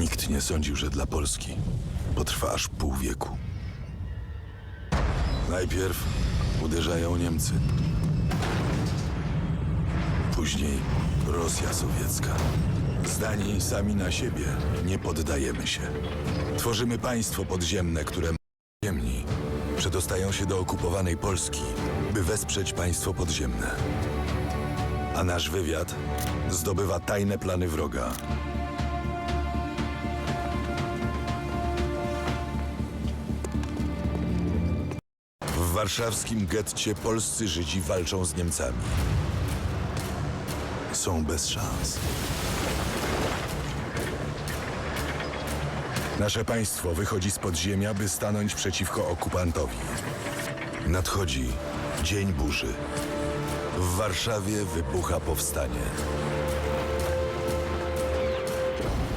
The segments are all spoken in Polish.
Nikt nie sądził, że dla Polski potrwa aż pół wieku. Najpierw uderzają Niemcy. Później Rosja sowiecka. Zdani sami na siebie, nie poddajemy się. Tworzymy państwo podziemne, które ziemni przedostają się do okupowanej Polski, by wesprzeć państwo podziemne. A nasz wywiad zdobywa tajne plany wroga. W warszawskim getcie polscy Żydzi walczą z Niemcami. Są bez szans. Nasze państwo wychodzi z podziemia, by stanąć przeciwko okupantowi. Nadchodzi dzień burzy. W Warszawie wybucha powstanie.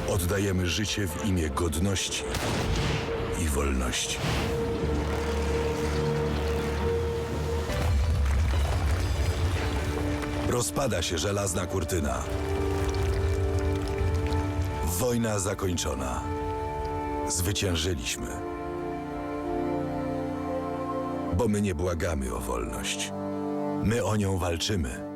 Oddajemy życie w imię godności i wolności. Rozpada się żelazna kurtyna. Wojna zakończona. Zwyciężyliśmy. Bo my nie błagamy o wolność. My o nią walczymy.